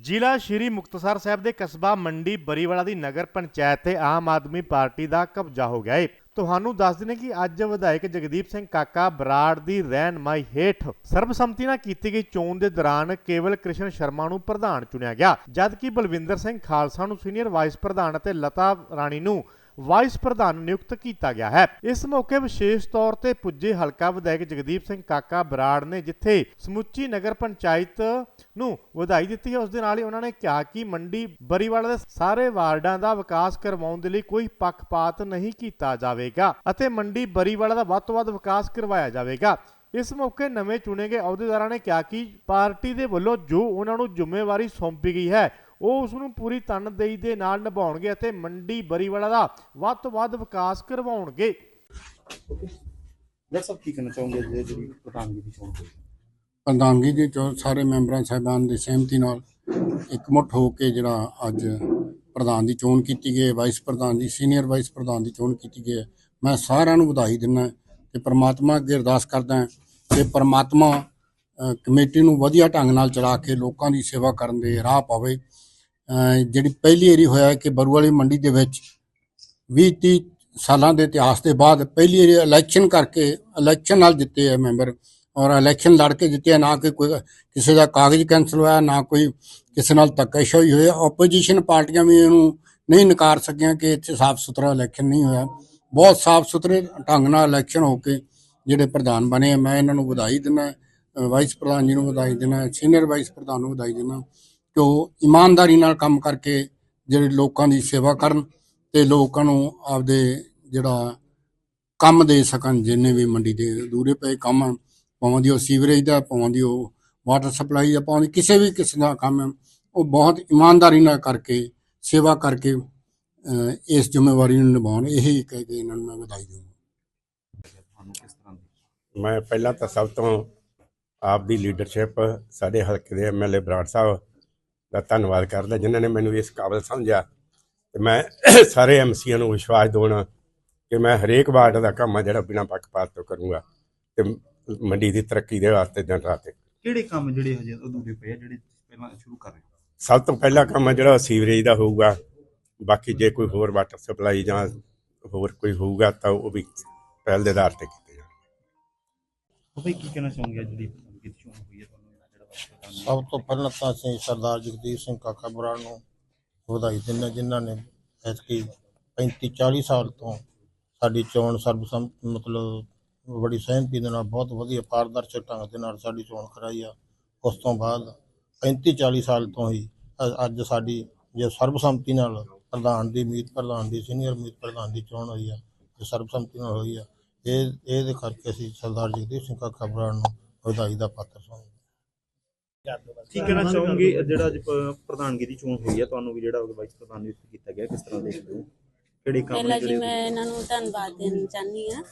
ਜ਼ਿਲ੍ਹਾ ਸ਼੍ਰੀ ਮੁਕਤਸਰ ਸਾਹਿਬ ਦੇ ਕਸਬਾ ਮੰਡੀ ਬਰੀਵਾਲਾ ਦੀ ਨਗਰ ਪੰਚਾਇਤ ਤੇ ਆਮ ਆਦਮੀ ਪਾਰਟੀ ਦਾ ਕਬਜ਼ਾ ਹੋ ਗਿਆ ਏ। ਤੁਹਾਨੂੰ ਦੱਸ ਦਿੰਦੇ ਕਿ ਅੱਜ ਵਿਧਾਇਕ ਜਗਦੀਪ ਸਿੰਘ ਕਾਕਾ ਬਰਾੜ ਦੀ ਰਹਿਨਮਾਈ ਹੇਠ ਸਰਬਸੰਮਤੀ ਨਾਲ ਕੀਤੀ ਗਈ ਚੋਣ ਦੇ ਦੌਰਾਨ ਕੇਵਲ ਕ੍ਰਿਸ਼ਨ ਸ਼ਰਮਾ ਨੂੰ ਪ੍ਰਧਾਨ ਚੁਣਿਆ ਗਿਆ, ਜਦਕਿ ਬਲਵਿੰਦਰ ਸਿੰਘ ਖਾਲਸਾ ਨੂੰ ਸੀਨੀਅਰ ਵਾਈਸ ਪ੍ਰਧਾਨ ਅਤੇ ਲਤਾ ਰਾਣੀ ਨੂੰ ਵਾਈਸ ਪ੍ਰਧਾਨ ਨਿਯੁਕਤ ਕੀਤਾ ਗਿਆ ਹੈ। ਇਸ ਮੌਕੇ ਵਿਸ਼ੇਸ਼ ਤੌਰ ਤੇ ਪੁੱਜੇ ਹਲਕਾ ਵਿਧਾਇਕ ਜਗਦੀਪ ਸਿੰਘ ਕਾਕਾ ਬਰਾੜ ਨੇ ਜਿੱਥੇ ਸਮੁੱਚੀ ਨਗਰ ਪੰਚਾਇਤ ਨੂੰ ਵਧਾਈ ਦਿੱਤੀ ਹੈ, ਉਸ ਦੇ ਨਾਲ ਹੀ ਉਹਨਾਂ ਨੇ ਕਿਹਾ ਕਿ ਮੰਡੀ ਬਰੀਵਾਲਾ ਦੇ ਸਾਰੇ ਵਾਰਡਾਂ ਦਾ ਵਿਕਾਸ ਕਰਵਾਉਣ ਦੇ ਲਈ ਕੋਈ ਪੱਖਪਾਤ ਨਹੀਂ ਕੀਤਾ ਜਾਵੇਗਾ ਅਤੇ ਮੰਡੀ ਬਰੀਵਾਲਾ ਦਾ ਵੱਧ ਤੋਂ ਵੱਧ ਵਿਕਾਸ ਕਰਵਾਇਆ ਜਾਵੇਗਾ। ਇਸ ਮੌਕੇ ਨਵੇਂ ਚੁਣੇ ਗਏ ਅਹੁਦੇਦਾਰਾਂ ਨੇ ਕਿਹਾ ਕਿ ਪਾਰਟੀ ਦੇ ਵੱਲੋਂ ਜੋ ਉਹਨਾਂ ਨੂੰ ਜ਼ਿੰਮੇਵਾਰੀ ਸੌਂਪੀ ਗਈ ਹੈ ਉਹ ਉਸ ਨੂੰ ਪੂਰੀ ਤਨਦੇਹੀ ਦੇ ਨਾਲ ਨਿਭਾਉਣਗੇ ਅਤੇ ਮੰਡੀ ਬਰੀਵਾਲਾ ਦਾ ਵੱਧ ਤੋਂ ਵੱਧ ਵਿਕਾਸ ਕਰਵਾਉਣਗੇ। ਸਾਹਿਬ ਕੀ ਕਹਿਣਾ ਚਾਹੋਗੇ ਜੇ ਜਿਹੜੀ ਪ੍ਰਧਾਨਗੀ ਦੀ ਚੋਣ? ਹੋਈ ਪ੍ਰਧਾਨਗੀ ਦੀ ਚੋਣ ਸਾਰੇ ਮੈਂਬਰਾਂ ਸਾਹਿਬਾਨ ਦੀ ਸਹਿਮਤੀ ਨਾਲ ਇਕਮੁੱਠ ਹੋ ਕੇ ਜਿਹੜਾ ਅੱਜ ਪ੍ਰਧਾਨ ਦੀ ਚੋਣ ਕੀਤੀ ਗਈ ਹੈ ਵਾਈਸ ਪ੍ਰਧਾਨ ਦੀ ਸੀਨੀਅਰ ਵਾਈਸ ਪ੍ਰਧਾਨ ਦੀ ਚੋਣ ਕੀਤੀ ਗਈ ਹੈ। ਮੈਂ ਸਾਰਿਆਂ ਨੂੰ ਵਧਾਈ ਦਿੰਦਾ ਤੇ ਪ੍ਰਮਾਤਮਾ ਅੱਗੇ ਅਰਦਾਸ ਕਰਦਾ ਕਿ ਪ੍ਰਮਾਤਮਾ ਕਮੇਟੀ ਨੂੰ ਵਧੀਆ ਢੰਗ ਨਾਲ ਚਲਾ ਕੇ ਲੋਕਾਂ ਦੀ ਸੇਵਾ ਕਰਨ ਦੇ ਰਾਹ ਪਾਵੇ। ਜਿਹੜੀ ਪਹਿਲੀ ਏਰੀ ਹੋਇਆ ਕਿ ਬਰੂਵਾਲੀ ਮੰਡੀ ਦੇ ਵਿੱਚ 20 30 ਸਾਲਾਂ ਦੇ ਇਤਿਹਾਸ ਦੇ ਬਾਅਦ ਪਹਿਲੀ ਏਰੀ ਇਲੈਕਸ਼ਨ ਕਰਕੇ ਇਲੈਕਸ਼ਨ ਨਾਲ ਜਿੱਤੇ ਹੈ ਮੈਂਬਰ ਔਰ ਇਲੈਕਸ਼ਨ ਲੜ ਕੇ ਜਿੱਤਿਆ ਨਾ ਕਿ ਕੋਈ ਕਿਸੇ ਦਾ ਕਾਗਜ਼ ਕੈਂਸਲ ਹੋਇਆ ਨਾ ਕੋਈ ਕਿਸੇ ਨਾਲ ਧੱਕੇਸ਼ਾਹੀ ਹੋਈ ਆਪੋਜੀਸ਼ਨ ਪਾਰਟੀਆਂ ਵੀ ਇਹਨੂੰ ਨਹੀਂ ਨਕਾਰ ਸਕੀਆਂ ਕਿ ਇੱਥੇ ਸਾਫ਼ ਸੁਥਰਾ ਇਲੈਕਸ਼ਨ ਨਹੀਂ ਹੋਇਆ। ਬਹੁਤ ਸਾਫ਼ ਸੁਥਰੇ ਢੰਗ ਨਾਲ ਇਲੈਕਸ਼ਨ ਹੋ ਕੇ ਜਿਹੜੇ ਪ੍ਰਧਾਨ ਬਣੇ ਆ, ਮੈਂ ਇਹਨਾਂ ਨੂੰ ਵਧਾਈ ਦਿੰਦਾ ਵਾਈਸ ਪ੍ਰਧਾਨ ਜੀ ਨੂੰ ਵਧਾਈ ਦਿੰਦਾ ਸੀਨੀਅਰ ਵਾਈਸ ਪ੍ਰਧਾਨ ਨੂੰ ਵਧਾਈ ਦਿੰਦਾ। ਕਿ ਉਹ ਇਮਾਨਦਾਰੀ ਨਾਲ ਕੰਮ ਕਰਕੇ ਜਿਹੜੇ ਲੋਕਾਂ ਦੀ ਸੇਵਾ ਕਰਨ ਤੇ ਲੋਕਾਂ ਨੂੰ ਆਪਦੇ ਜਿਹੜਾ ਕੰਮ ਦੇ ਸਕਣ ਜਿੰਨੇ ਵੀ ਮੰਡੀ ਦੇ ਦੂਰੇ ਪਏ ਕੰਮ ਆ, ਭਾਵੇਂ ਉਹ ਸੀਵਰੇਜ ਦਾ ਭਾਵੇਂ ਦੀ ਉਹ ਵਾਟਰ ਸਪਲਾਈ ਦਾ ਭਾਵੇਂ ਕਿਸੇ ਵੀ ਕਿਸਮ ਦਾ ਕੰਮ ਉਹ ਬਹੁਤ ਇਮਾਨਦਾਰੀ ਨਾਲ ਕਰਕੇ ਸੇਵਾ ਕਰਕੇ ਇਸ ਜ਼ਿੰਮੇਵਾਰੀ ਨੂੰ ਨਿਭਾਉਣ। ਇਹੀ ਕਹਿ ਕੇ ਇਹਨਾਂ ਨੂੰ ਮੈਂ ਵਧਾਈ ਦਿੰਦਾ ਮੈਂ ਪਹਿਲਾਂ ਤਾਂ ਸਭ ਤੋਂ ਆਪ ਦੀ ਲੀਡਰਸ਼ਿਪ ਸਾਡੇ ਹਲਕੇ ਦੇ ਐਮਐਲਏ ਬਰਾੜ ਸਾਹਿਬ ਦਾ ਧੰਨਵਾਦ ਕਰਦਾ ਜਿਨ੍ਹਾਂ ਨੇ ਮੈਨੂੰ ਇਸ ਕਾਬਲ ਸਮਝਿਆ। ਤੇ ਮੈਂ ਸਾਰੇ ਐਮਸੀਆਂ ਨੂੰ ਵਿਸ਼ਵਾਸ ਦਿਵਾਉਣਾ ਕਿ ਮੈਂ ਹਰੇਕ ਵਾਰਡ ਦਾ ਕੰਮ ਆ ਜਿਹੜਾ ਬਿਨਾਂ ਪੱਖਪਾਤ ਤੋਂ ਕਰੂੰਗਾ ਤੇ ਮੰਡੀ ਦੀ ਤਰੱਕੀ ਦੇ ਵਾਸਤੇ ਦਿਨ ਰਾਤ। ਕਿਹੜੇ ਕੰਮ ਜਿਹੜੇ ਹਜੇ ਅਧੂਰੇ ਪਏ ਆ ਜਿਹੜੇ ਤੁਸੀਂ ਪਹਿਲਾਂ ਸ਼ੁਰੂ ਕਰ ਰਹੇ ਹੋ? ਸਭ ਤੋਂ ਪਹਿਲਾ ਕੰਮ ਆ ਜਿਹੜਾ ਸੀਵਰੇਜ ਦਾ ਹੋਊਗਾ ਬਾਕੀ ਜੇ ਕੋਈ ਹੋਰ ਵਾਟਰ ਸਪਲਾਈ ਜਾਂ ਹੋਰ ਕੋਈ ਹੋਊਗਾ ਤਾਂ ਉਹ ਵੀ ਪਹਿਲ ਦੇ ਆਧਾਰ ਤੇ ਕੀਤੇ ਜਾਣ ਉਹ ਭਾਈ ਕੀ ਕਹਿਣਾ ਚਾਹੋਗੇ ਜਿਹੜੀ ਚੋਣ ਹੋਈ ਹੈ? ਸਭ ਤੋਂ ਪਹਿਲਾਂ ਤਾਂ ਅਸੀਂ ਸਰਦਾਰ ਜਗਦੀਪ ਸਿੰਘ ਕਾਕਾ ਬਰਾੜ ਨੂੰ ਵਧਾਈ ਦਿੰਦੇ ਹਾਂ, ਜਿਨ੍ਹਾਂ ਨੇ ਐਤਕੀ 35 40 ਸਾਲ ਤੋਂ ਸਾਡੀ ਚੋਣ ਸਰਬਸੰਮਤ ਮਤਲਬ ਬੜੀ ਸਹਿਮਤੀ ਦੇ ਨਾਲ ਬਹੁਤ ਵਧੀਆ ਪਾਰਦਰਸ਼ਕ ਢੰਗ ਦੇ ਨਾਲ ਸਾਡੀ ਚੋਣ ਕਰਾਈ ਆ। ਉਸ ਤੋਂ ਬਾਅਦ 35 40 ਸਾਲ ਤੋਂ ਹੀ ਅੱਜ ਸਾਡੀ ਜੇ ਸਰਬਸੰਮਤੀ ਨਾਲ ਪ੍ਰਧਾਨ ਦੀ ਮੀਤ ਪ੍ਰਧਾਨ ਦੀ ਸੀਨੀਅਰ ਮੀਤ ਪ੍ਰਧਾਨ ਦੀ ਚੋਣ ਹੋਈ ਆ ਤੇ ਸਰਬਸੰਮਤੀ ਨਾਲ ਹੋਈ ਆ ਇਹ ਇਹਦੇ ਕਰਕੇ ਅਸੀਂ ਸਰਦਾਰ ਜਗਦੀਪ ਸਿੰਘ ਕਾਕਾ ਬਰਾੜ ਨੂੰ ਵਧਾਈ ਦਾ ਪਾਤਰ ਸਮਝਦੇ ਕੀ ਕਹਿਣਾ ਚਾਹੋਗੇ? ਜਿਹੜਾ ਅੱਜ ਪ- ਪ੍ਰਧਾਨਗੀ ਦੀ ਚੋਣ ਹੋਈ ਹੈ ਤੁਹਾਨੂੰ ਵੀ ਜਿਹੜਾ ਵਾਈਸ ਪ੍ਰਧਾਨ ਨਿਯੁਕਤ ਕੀਤਾ ਗਿਆ ਕਿਸ ਤਰ੍ਹਾਂ ਦੇਖਦੇ ਹੋ? ਕਿਹੜੇ ਕੰਮ ਪਹਿਲਾਂ ਨੇ ਜੀ ਜਿਹੜੇ ਮੈਂ ਇਹਨਾਂ ਨੂੰ ਧੰਨਵਾਦ ਦੇਣਾ ਚਾਹੁੰਦੀ ਹਾਂ।